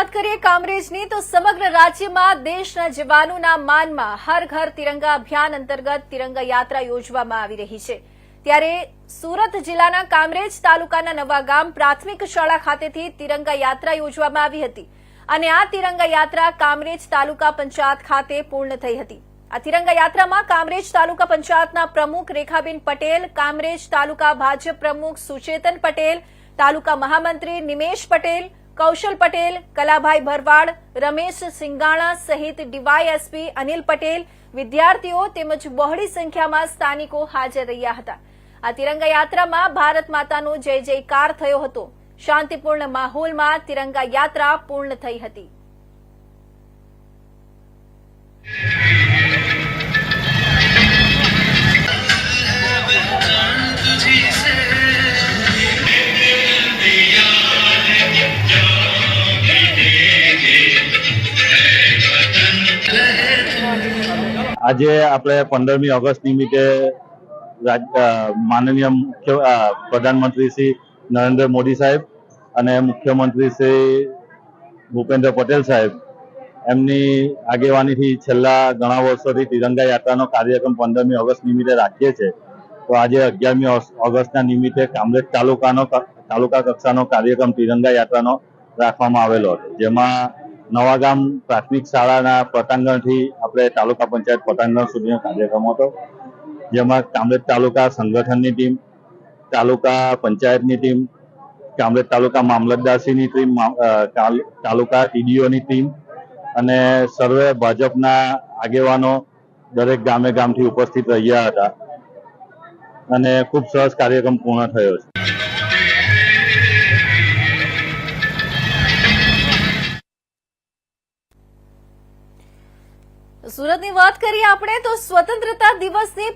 વાત કરીએ કામરેજની, તો સમગ્ર રાજ્યમાં દેશના જવાનોના માનમાં હર ઘર તિરંગા અભિયાન અંતર્ગત તિરંગા યાત્રા યોજવામાં આવી રહી છે. ત્યારે સુરત જિલ્લાના કામરેજ તાલુકાના નવાગામ પ્રાથમિક શાળા ખાતેથી તિરંગા યાત્રા યોજવામાં આવી હતી અને આ તિરંગા યાત્રા કામરેજ તાલુકા પંચાયત ખાતે પૂર્ણ થઈ હતી. આ તિરંગા યાત્રામાં કામરેજ તાલુકા પંચાયતના પ્રમુખ રેખાબેન પટેલ, કામરેજ તાલુકા ભાજપ પ્રમુખ સુચેતન પટેલ, તાલુકા મહામંત્રી નિમેશ પટેલ કૌશલ પટેલ, કલાભાઈ ભરવાડ, રમેશ સિંગાણા સહિત ડીવાયએસપી અનિલ પટેલ વિદ્યાર્થીઓ તેમજ બહોળી સંખ્યામાં સ્થાનિકો હાજર રહ્યા હતા. આ તિરંગા યાત્રામાં ભારત માતાનો જય જયકાર થયો હતો. શાંતિપૂર્ણ માહોલમાં તિરંગા યાત્રા પૂર્ણ થઈ હતી. આજે આપણે પંદરમી ઓગસ્ટ નિમિત્તે માનનીય મુખ્ય પ્રધાનમંત્રી શ્રી નરેન્દ્ર મોદી સાહેબ અને મુખ્યમંત્રી શ્રી ભૂપેન્દ્ર પટેલ સાહેબ. એમની આગેવાનીથી છેલ્લા ઘણા વર્ષોથી તિરંગા યાત્રાનો કાર્યક્રમ પંદરમી ઓગસ્ટ નિમિત્તે રાખીએ છીએ તો આજે અગિયારમી ઓગસ્ટના નિમિત્તે કામરેજ તાલુકાનો તાલુકા કક્ષાનો કાર્યક્રમ તિરંગા યાત્રાનો રાખવામાં આવેલો હતો. જેમાં નવાગામ પ્રાથમિક શાળાના પટાંગણથી આપણે તાલુકા પંચાયત પટાંગણ સુધીનો કાર્યક્રમ હતો. જેમાં કામરેજ તાલુકા સંગઠનની ટીમ, તાલુકા પંચાયતની ટીમ, કામરેજ તાલુકા મામલતદારશ્રીની ટીમ તાલુકા ટીડીઓની ટીમ અને સર્વે ભાજપના આગેવાનો દરેક ગામે ગામથી ઉપસ્થિત રહ્યા હતા. અને ખૂબ સરસ કાર્યક્રમ પૂર્ણ થયો છે. સુરતની વાત કરીએ આપણે તો સ્વતંત્રતા દિવસની